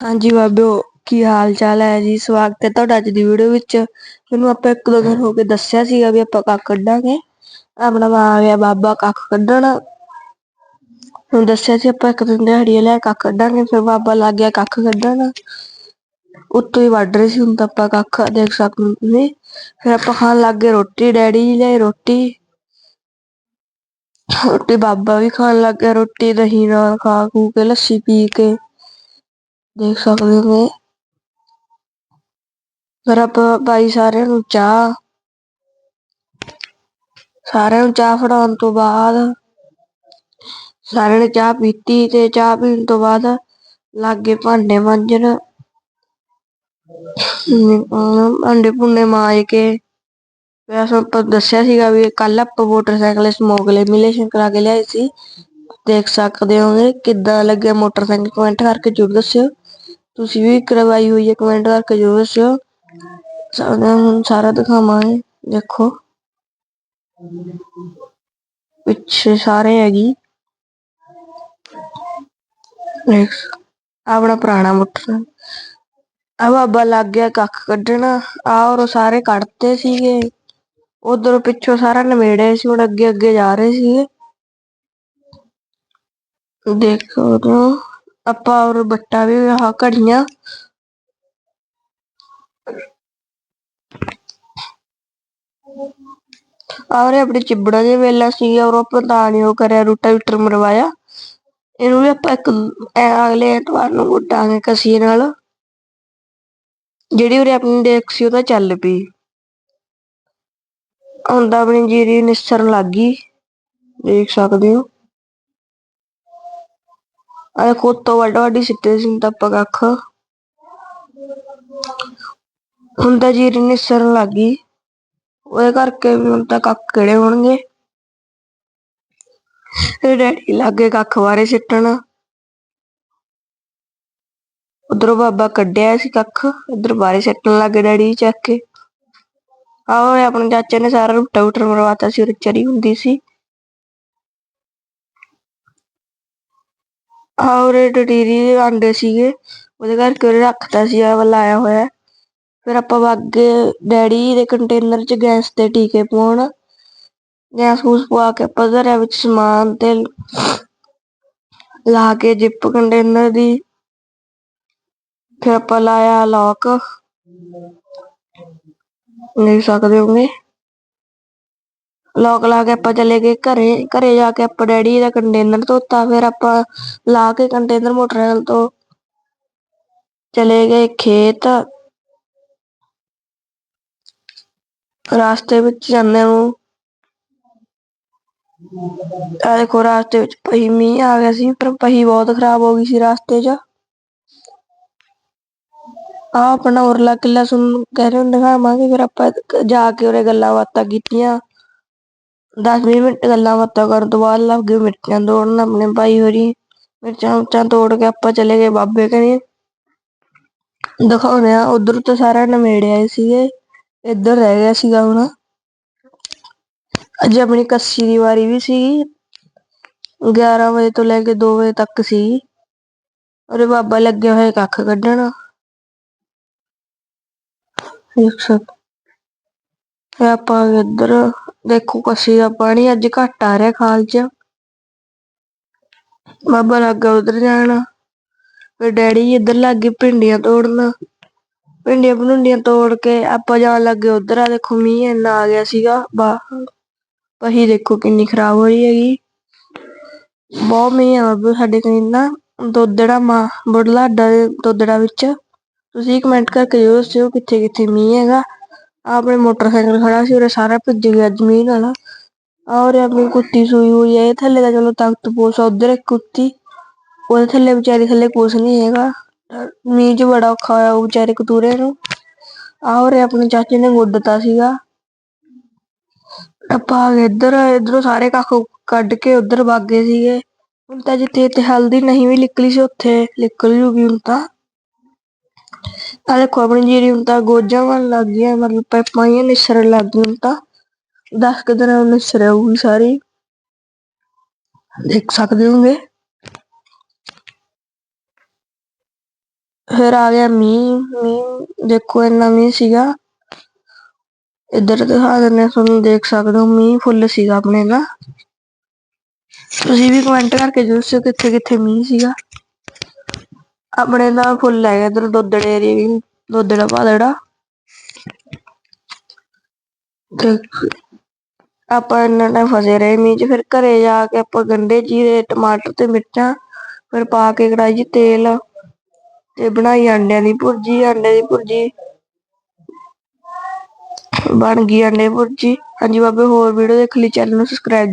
ਹਾਂਜੀ ਬਾਬਿਓ ਕੀ ਹਾਲ ਚਾਲ ਹੈ ਜੀ? ਸਵਾਗਤ ਹੈ ਤੁਹਾਡਾ ਅੱਜ ਦੀ ਵੀਡੀਓ ਵਿੱਚ। ਤੁਹਾਨੂੰ ਆਪਾਂ ਇੱਕ ਦੋ ਦਿਨ ਹੋ ਕੇ ਦੱਸਿਆ ਸੀਗਾ ਵੀ ਆਪਾਂ ਕੱਖ ਕੱਢਾਂਗੇ। ਆਪਣਾ ਆ ਗਿਆ ਬਾਬਾ ਕੱਖ ਕੱਢਣ। ਹੁਣ ਦੱਸਿਆ ਸੀ ਆਪਾਂ ਇੱਕ ਦਿਨ ਦਿਹਾੜੀ ਲੈ ਕੱਖ ਕੱਢਾਂਗੇ, ਫਿਰ ਬਾਬਾ ਲੱਗ ਗਿਆ ਕੱਖ ਕੱਢਣ। ਉੱਤੋਂ ਹੀ ਵੱਢ ਰਹੇ ਸੀ, ਹੁਣ ਤਾਂ ਆਪਾਂ ਕੱਖ ਦੇਖ ਸਕਦੇ ਹੋ ਤੁਸੀਂ। ਫਿਰ ਆਪਾਂ ਖਾਣ ਲੱਗ ਗਏ ਰੋਟੀ, ਡੈਡੀ ਲੈ ਰੋਟੀ। ਰੋਟੀ ਬਾਬਾ ਵੀ ਖਾਣ ਲੱਗ ਗਿਆ, ਰੋਟੀ ਦਹੀਂ ਨਾਲ ਖਾ ਖੂ ਕੇ, ਲੱਸੀ ਪੀ ਕੇ। ਦੇਖ ਸਕਦੇ ਹੋ ਫਿਰ ਆਪਾਂ ਪਾਈ ਸਾਰਿਆਂ ਨੂੰ ਚਾਹ, ਸਾਰਿਆਂ ਨੂੰ ਚਾਹ ਫੜਾਉਣ ਤੋਂ ਬਾਅਦ, ਸਾਰਿਆਂ ਨੇ ਚਾਹ ਪੀਤੀ ਤੇ ਚਾਹ ਪੀਣ ਤੋਂ ਬਾਅਦ ਲਾਗੇ ਭਾਂਡੇ ਮਾਂਜਣ, ਭਾਂਡੇ ਭੁੰਨੇ ਮਾਂਜ ਕੇ ਵੈਸੇ ਆਪਾਂ ਦੱਸਿਆ ਸੀਗਾ ਵੀ ਕੱਲ ਆਪਾਂ ਮੋਟਰਸਾਈਕਲ ਸਮੋਗਲੇ ਮਿਲੇਸ਼ਨ ਕਰਾ ਕੇ ਲਿਆਏ ਸੀ। ਦੇਖ ਸਕਦੇ ਹੋਗੇ ਕਿੱਦਾਂ ਲੱਗਿਆ ਮੋਟਰਸਾਈਕਲ ਕਮੈਂਟ ਕਰਕੇ ਜ਼ਰੂਰ ਦੱਸਿਓ। ਤੁਸੀਂ ਵੀ ਕਰਵਾਈ ਹੋਈ ਹੈ ਕਮੈਂਟ ਕਰਕੇ ਜ਼ਰੂਰ ਦੱਸਿਓ। ਸਾਰਾ ਸਾਰਾ ਦਿਖਾਵਾਂਗੇ, ਦੇਖੋ। ਪਿੱਛੇ ਸਾਰੇ ਹੈਗੀ। ਦੇਖ, ਆਪਣਾ ਪੁਰਾਣਾ ਮੋਟਰ। ਆ ਬਾਬਾ ਲੱਗ ਗਿਆ ਕੱਖ ਕੱਢਣਾ। ਆ ਔਰ ਸਾਰੇ ਕੱਢਤੇ ਸੀਗੇ। ਉਧਰ ਪਿੱਛੋਂ ਸਾਰਾ ਨਵੇੜੇ ਸੀ, ਹੁਣ ਅੱਗੇ ਅੱਗੇ ਜਾ ਰਹੇ ਸੀਗੇ। ਦੇਖੋ ਨਾ ਆਪਾਂ ਔਰ ਬੱਟਾ ਵੀ ਆਹ ਘੜੀਆਂ। ਔਰ ਆਪਣੀ ਚਿਬੜਾ ਦੇ ਵੇਲਾ ਸੀ ਔਰ ਆਪਾਂ ਤਾਂ ਨੀ ਉਹ ਕਰਿਆ ਰੂਟਾਵੀਟਰ ਮਰਵਾਇਆ। ਇਹਨੂੰ ਵੀ ਆਪਾਂ ਇੱਕ ਅਗਲੇ ਐਤਵਾਰ ਨੂੰ ਉੱਡਾਂਗੇ ਕਸੀਏ ਨਾਲ। ਜਿਹੜੀ ਉਰੇ ਆਪਣੀ ਡੇਕ ਸੀ, ਉਹ ਤਾਂ ਚੱਲ ਪਈ। ਹੁਣ ਤਾਂ ਆਪਣੀ ਜੀਰੀ ਨਿਸਰਨ ਲੱਗ ਗਈ। ਦੇਖ ਸਕਦੇ ਹੋ। ਆ ਕੋਤੋਂ ਵੱਡ ਵੱਡੀ ਸਿੱਟੇ ਸੀ ਤਾਂ ਆਪਾਂ ਕੱਖ। ਹੁਣ ਤਾਂ ਜੀਰੀ ਨਿਸਰਨ ਲੱਗ ਗਈ। ਉਹਦੇ ਕਰਕੇ ਵੀ ਹੁਣ ਤਾਂ ਕੱਖ ਕਿਹੜੇ ਹੋਣਗੇ? ਤੇ ਡੈਡੀ ਲੱਗੇ ਕੱਖ ਬਾਰੇ ਸਿੱਟਣ। ਉਧਰੋਂ ਬਾਬਾ ਕੱਢਿਆ ਸੀ ਕੱਖ ਉਧਰ ਬਾਰੇ ਸਿੱਟਣ ਲੱਗੇ ਡੈਡੀ ਚੱਕ ਕੇ। ਆਹੋ, ਆਪਣੇ ਚਾਚੇ ਨੇ ਸਾਰਾ ਰੁੱਟਾ ਉਟਰ ਮਰਵਾਤਾ ਸੀ ਉਹ ਚਰੀ ਹੁੰਦੀ ਸੀ। ਔਰ ਡਟੀਰੀ ਦੇ ਆਂਡੇ ਸੀਗੇ, ਉਹਦੇ ਕਰਕੇ ਉਹਨੇ ਰੱਖਤਾ ਸੀ ਆ ਵਾਲਾ ਆਇਆ ਹੋਇਆ। ਫਿਰ ਆਪਾਂ ਅੱਗੇ ਡੈਡੀ ਦੇ ਕੰਟੇਨਰ 'ਚ ਗੈਸ ਤੇ ਟੀਕੇ ਪਾਉਣ, ਗੈਸ ਫੂਸ ਪਵਾ ਕੇ ਆਪਾਂ ਧਰਿਆ ਵਿੱਚ ਸਮਾਨ ਤੇ ਲਾ ਕੇ ਜਿਪ ਕੰਟੇਨਰ ਦੀ, ਫਿਰ ਆਪਾਂ ਲਾਇਆ ਲੌਕ ਦੇਖ ਸਕਦੇ ਹੋਗੇ? ਲੌਕ ਲਾ ਕੇ ਆਪਾਂ ਚਲੇ ਗਏ ਘਰੇ ਘਰੇ ਜਾ ਕੇ ਆਪਾਂ ਡੈਡੀ ਦਾ ਕੰਟੇਨਰ ਧੋਤਾ, ਫਿਰ ਆਪਾਂ ਲਾ ਕੇ ਕੰਟੇਨਰ ਮੋਟਰਸਾਈਕਲ ਤੋਂ ਚਲੇ ਗਏ ਖੇਤ। ਰਾਸਤੇ ਵਿੱਚ ਜਾਂਦੇ ਨੂੰ ਆ ਦੇਖੋ, ਰਾਸਤੇ ਵਿੱਚ ਪਹੀ ਮੀਂਹ ਆ ਗਿਆ ਸੀ, ਪਰ ਪਹੀ ਬਹੁਤ ਖਰਾਬ ਹੋ ਗਈ ਸੀ ਰਾਸਤੇ 'ਚ। ਆ ਆਪਣਾ ਉਰਲਾ ਕਿੱਲਾ ਸੁਣ ਕਹਿ ਰਹੇ ਦਿਖਾਵਾਂਗੇ, ਫਿਰ ਆਪਾਂ ਜਾ ਕੇ ਉਰੇ ਗੱਲਾਂ ਬਾਤਾਂ ਕੀਤੀਆਂ। 10-20 ਮਿੰਟ ਗੱਲਾਂ ਬਾਤਾਂ ਕਰਨ ਤੋਂ ਬਾਅਦ ਲੱਗ ਗਏ ਮਿਰਚਾਂ ਤੋੜਨ, ਆਪਣੇ ਭਾਈ ਹੋਰੀ ਮਿਰਚਾਂ ਮੁਰਚਾਂ ਤੋੜ ਕੇ ਆਪਾਂ ਚਲੇ ਗਏ ਬਾਬੇ ਕਨੇ ਦਿਖਾਉਣੇ ਆ ਉਧਰ ਤੋਂ ਸਾਰਾ ਨਵੇੜੇ ਆਏ ਸੀਗੇ, ਇੱਧਰ ਰਹਿ ਗਿਆ ਸੀਗਾ ਹੁਣ। ਅੱਜ ਆਪਣੀ ਕੱਸੀ ਦੀ ਵਾਰੀ ਵੀ ਸੀ 11 ਵਜੇ ਤੋਂ ਲੈ ਕੇ 2 ਵਜੇ ਤੱਕ ਸੀ ਉਹਦੇ ਬਾਬਾ ਲੱਗੇ ਹੋਏ ਕੱਖ ਕੱਢਣ। ਦੇਖ ਸਕਦੇ ਆਪਾਂ ਇੱਧਰ। ਦੇਖੋ ਕੱਸੀ ਦਾ ਪਾਣੀ ਅੱਜ ਘੱਟ ਆ ਰਿਹਾ ਖਾਲ 'ਚ। ਬਾਬਾ ਲੱਗਾ ਉਧਰ ਜਾਣਾ। ਫਿਰ ਡੈਡੀ ਇੱਧਰ ਲੱਗੇ ਭਿੰਡੀਆਂ ਤੋੜਨ। ਭਿੰਡੀਆਂ ਭੁੰਡੀਆਂ ਤੋੜ ਕੇ ਆਪਾਂ ਜਾਣ ਲੱਗੇ ਉਧਰ। ਆ ਦੇਖੋ ਮੀਂਹ ਇੰਨਾ ਆ ਗਿਆ ਸੀਗਾ ਬਾਹ ਪਹੀ ਦੇਖੋ ਕਿੰਨੀ ਖਰਾਬ ਹੋ ਰਹੀ ਹੈਗੀ। ਬਹੁਤ ਮੀਂਹ ਆ ਬਾਬੇ ਸਾਡੇ ਕੋਲ ਨਾ ਦੋਦੜਾ ਮਾ ਬੁੜਲਾ ਅੱਡਾ ਦੇ ਦੋਦੜਾ ਵਿੱਚ। ਤੁਸੀਂ ਕਮੈਂਟ ਕਰਕੇ ਜ਼ਰੂਰ ਦੱਸਿਓ ਕਿੱਥੇ ਕਿੱਥੇ ਮੀਂਹ ਹੈਗਾ। ਆਪਣੇ ਮੋਟਰਸਾਈਕਲ ਖੜਾ ਸੀ, ਉਰੇ ਸਾਰਾ ਭਿੱਜ ਗਿਆ ਜ਼ਮੀਨ ਵਾਲਾ। ਔਰ ਆਪਣੀ ਕੁੱਤੀ ਸੂਈ ਹੋਈ ਹੈ ਇਹ ਥੱਲੇ ਦਾ ਚਲੋ ਤਖਤ ਪੋਸ ਉਧਰ ਇੱਕ ਕੁੱਤੀ। ਉਹਦੇ ਥੱਲੇ ਵਿਚਾਰੀ ਥੱਲੇ ਕੁਛ ਨਹੀਂ ਹੈਗਾ। ਮੀਂਹ 'ਚ ਬੜਾ ਔਖਾ ਹੋਇਆ ਉਹ ਵਿਚਾਰੇ ਕਤੂਰੇ ਨੂੰ। ਔਰ ਆਪਣੇ ਚਾਚੇ ਨੇ ਗੁੱਡਤਾ ਸੀਗਾ। ਆਪਾਂ ਇੱਧਰ, ਇਧਰੋਂ ਸਾਰੇ ਕੱਖ ਕੱਢ ਕੇ ਉਧਰ ਵਾਗੇ ਸੀਗੇ। ਹੁਣ ਤਾਂ ਜਿੱਥੇ ਤੇ ਹਲਦੀ ਨਹੀਂ ਵੀ ਨਿਕਲੀ ਸੀ, ਉੱਥੇ ਨਿਕਲ ਜੂਗੀ ਹੁਣ ਤਾਂ। ਆ ਦੇਖੋ ਆਪਣੀ ਜੀਰੀ ਹੁਣ ਤਾਂ ਗੋਜਾਂ ਬਣ ਲੱਗ ਗਈਆਂ, ਮਤਲਬ ਪਾਈਪਾਂ ਹੀ ਲੱਗ ਗਈਆਂ ਹੁਣ ਤਾਂ। 10 ਕੁ ਦਿਨਾਂ ਨੂੰ ਨਿਸਰ ਆਊਗੀ ਸਾਰੀ। ਦੇਖ ਸਕਦੇ ਹੋਗੇ ਫਿਰ ਆ ਗਿਆ ਮੀਂਹ ਮੀਂਹ ਦੇਖੋ ਇੰਨਾ ਮੀਂਹ ਸੀਗਾ। ਇੱਧਰ ਦਿਖਾ ਦਿੰਦੇ ਹਾਂ ਤੁਹਾਨੂੰ, ਦੇਖ ਸਕਦੇ ਹੋ ਮੀਂਹ ਫੁੱਲ ਸੀਗਾ ਆਪਣੇ ਦਾ। ਤੁਸੀਂ ਵੀ ਕਮੈਂਟ ਕਰਕੇ ਦੱਸਿਓ ਕਿੱਥੇ ਕਿੱਥੇ ਮੀਂਹ ਸੀਗਾ। ਆਪਣੇ ਦਾ ਫੁੱਲ ਹੈਗਾ ਇੱਧਰ ਦੋਦੜੇ ਏਰੀਏ ਵੀ ਦੋਦੜਾ ਪਾਦੜਾ ਤੇ ਆਪਾਂ ਇੰਨਾ ਟਾਈਮ ਫਸੇ ਰਹੇ, ਮੀਂਹ 'ਚ ਫਿਰ ਘਰੇ ਜਾ ਕੇ ਆਪਾਂ ਗੰਡੇ ਜੀਰੇ, ਟਮਾਟਰ ਤੇ ਮਿਰਚਾਂ, ਫਿਰ ਪਾ ਕੇ ਕੜਾਈ 'ਚ ਤੇਲ ਤੇ ਬਣਾਈ ਅੰਡਿਆਂ ਦੀ ਭੁਰਜੀ ਅੰਡੇ ਦੀ ਭੁਰਜੀ। ਬਣ ਗਈ ਅੰਡੇ ਦੀ ਭੁਰਜੀ। ਹਾਂਜੀ ਬਾਬੇ, ਹੋਰ ਵੀਡੀਓ ਦੇਖ ਲਈ, ਚੈਨਲ ਨੂੰ ਸਬਸਕ੍ਰਾਈਬ